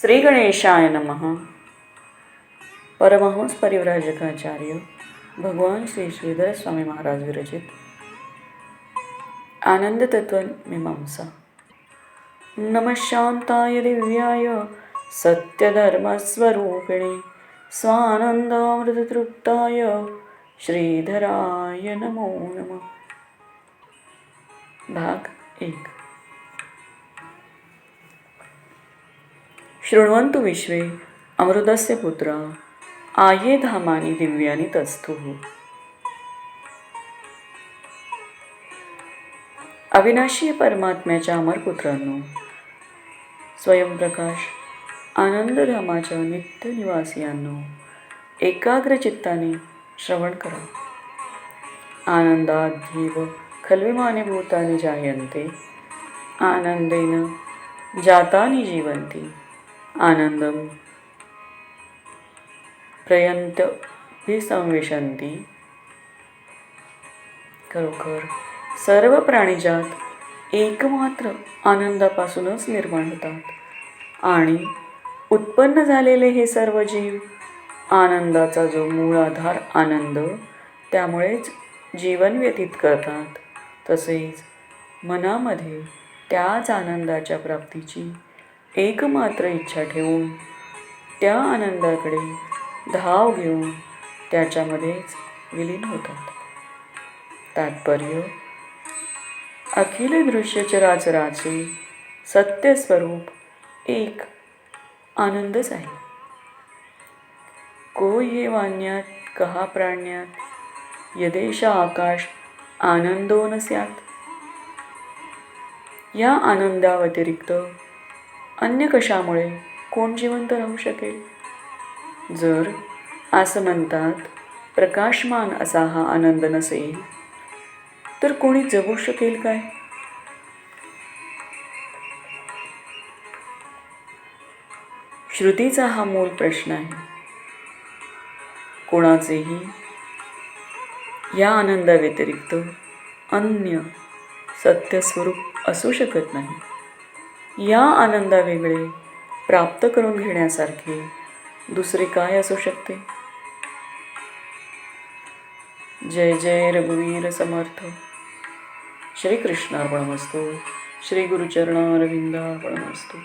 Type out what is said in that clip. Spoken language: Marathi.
श्री गणेशाय नमः. परमहंस परिव्राजकाचार्य भगवान श्री श्रीधर स्वामी महाराज विरचित. आनंद तत्व मीमांसा. नमः शांताय दिव्याय सत्यधर्मस्वरूपिणे स्वानंदामृततृप्ताय श्रीधराय नमो नमः. भाग एक. शृण्वन्तु विश्वे अमृतस्य पुत्रा आये धामानि दिव्यानि तस्थुः। अविनाशी परमात्म्याच्या अमरपुत्रांनो स्वयंप्रकाश आनंदधामाच्या नित्य निवासियांनो एकाग्र चित्ताने श्रवण करा। आनंदाध्येव खल्विमाने भूताने जायन्ते आनंदेन जातानि जीवन्ति। आनंदम। प्रयंत संविशंती खरोखर सर्व प्राणीजात एकमात्र आनंदापासूनच निर्माण होतात आणि उत्पन्न झालेले हे सर्व जीव आनंदाचा जो मूळ आधार आनंद त्यामुळेच जीवन व्यतीत करतात. तसेच मनामध्ये त्याच आनंदाच्या प्राप्तीची एकमात्र इच्छा ठेवून त्या आनंदाकडे धाव घेऊन त्याच्यामध्येच विलीन होतात. तात्पर्य अखिल दृश्य चराचराचे सत्यस्वरूप एक आनंदच आहे. को ये वाण्यात कहा प्राण्यात यदेश आकाश आनंदो न स्यात. या आनंदाव्यतिरिक्त अन्य कशामुळे कोण जिवंत राहू शकेल? जर असं म्हणतात प्रकाशमान असा हा आनंद नसेल तर कोणी जगू शकेल काय? श्रुतीचा हा मूल प्रश्न आहे. कोणाचेही या आनंदाव्यतिरिक्त अन्य सत्यस्वरूप असू शकत नाही. या आनंदावेगळे प्राप्त करून घेण्यासारखे दुसरे काय असू शकते? जय जय रघुवीर समर्थ. श्रीकृष्णार्पणमस्तू. श्री गुरुचरणारविंदार्पणमस्तू